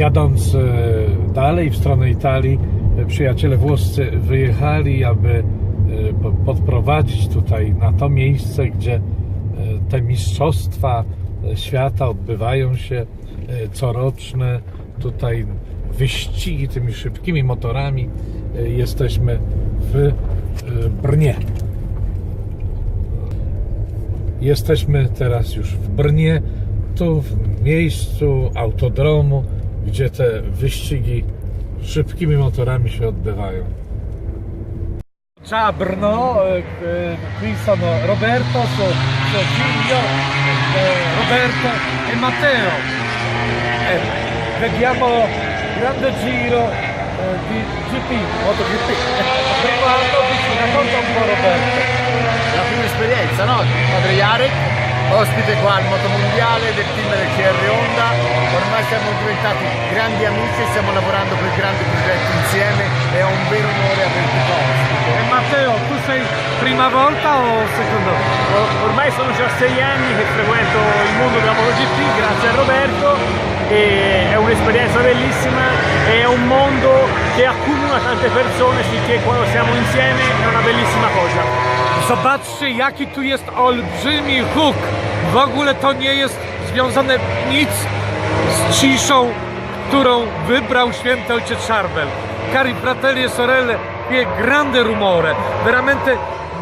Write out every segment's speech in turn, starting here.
Jadąc e, dalej w stronę Italii, e, przyjaciele włoscy wyjechali, aby e, po- podprowadzić tutaj na to miejsce, gdzie te mistrzostwa świata odbywają się coroczne. Tutaj wyścigi tymi szybkimi motorami. Jesteśmy w Brnie. Jesteśmy teraz już w Brnie, tu w miejscu autodromu, gdzie te wyścigi szybkimi motorami się odbywają. Ciabrno, qui sono Roberto, suo figlio, Roberto e Matteo. Vediamo grande giro di GP, MotoGP. Riguardo ci racconta un po' Roberto. La prima esperienza, no? Padre Jarek, ospite qua al Motomondiale del team del CR1 ormai siamo diventati grandi amici e stiamo lavorando per grandi progetti insieme e è un vero onore averti qua E Matteo, tu sei prima volta o seconda volta? Ormai sono già sei anni che frequento il mondo della MotoGP grazie a Roberto e è un'esperienza bellissima e è un mondo che accumula tante persone, sicché quando siamo insieme è una bellissima cosa. Zobaczcie, jaki tu jest olbrzymi huk. W ogóle to nie jest związane nic z ciszą, którą wybrał święty ojciec Charbel. Cari fratelli e sorelle, qui è grande rumore, veramente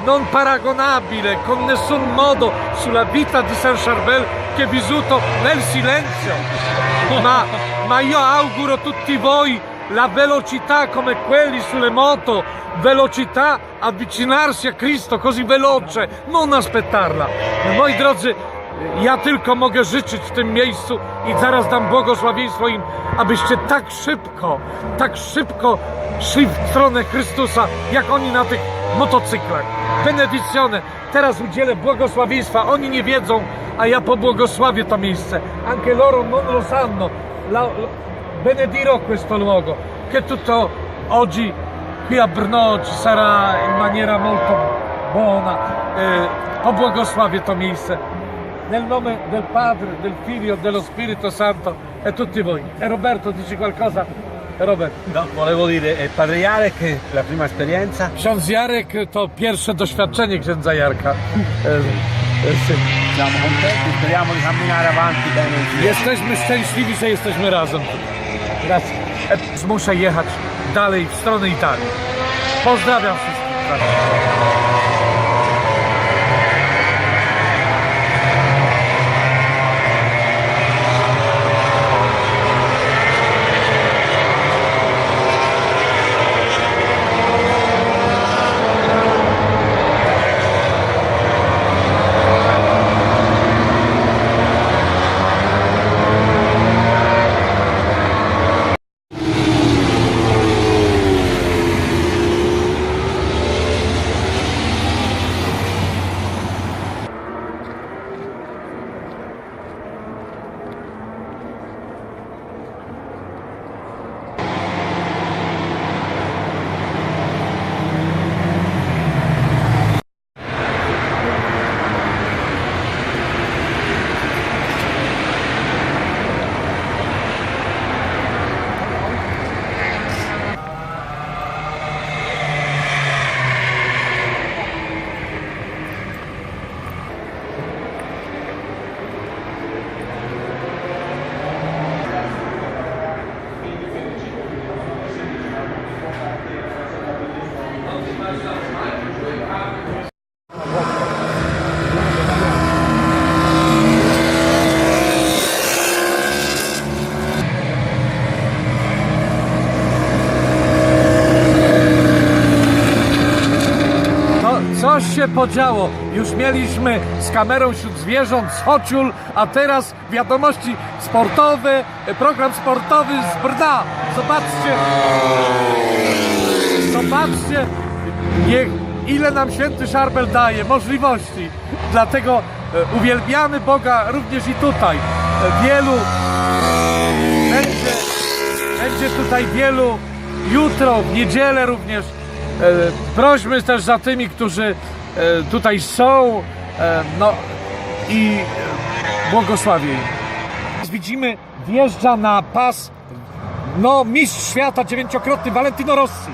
non paragonabile con nessun modo sulla vita di San Charbel che è vissuto nel silenzio. Ma, ma io auguro a tutti voi la velocità come quelli sulle moto, velocità, avvicinarsi a Cristo così veloce, non aspettarla. Moi drodzy, ja tylko mogę życzyć w tym miejscu i zaraz dam błogosławieństwo im, abyście tak szybko, tak szybko szli w stronę Chrystusa, jak oni na tych motocyklach. Benedicjone, teraz udzielę błogosławieństwa, oni nie wiedzą, a ja pobłogosławię to miejsce. Anche loro non lo sanno. La, la- benedirò questo luogo, che tutto oggi qui a Brno ci sarà in maniera molto buona. Eh, pobłogosławię to miejsce. Nel nome del Padre, del Figlio, dello Spirito Santo e tutti voi. E Roberto dici qualcosa? Robert. No, volevo dire, eh, Padre Jarek, eh, la prima esperienza. Ksiądz Jarek to pierwsze doświadczenie księdza Jarka. E, e, syn. Siamo contenti, speriamo di camminare avanti bene. Jesteśmy szczęśliwi, że jesteśmy razem. Grazie. E, Muszę jechać dalej w stronę Italii. Pozdrawiam wszystkich. No, coś się podziało. Już mieliśmy z kamerą wśród zwierząt z Hociul, a teraz wiadomości sportowe, program sportowy z Brna. Zobaczcie. Zobaczcie, niech, ile nam święty Szarbel daje możliwości. Dlatego e, uwielbiamy Boga również i tutaj. E, Wielu będzie, będzie tutaj wielu jutro, w niedzielę również. E, prośmy też za tymi, którzy e, tutaj są, e, no i błogosławię. Widzimy, wjeżdża na pas No, mistrz świata, dziewięciokrotny Valentino Rossi.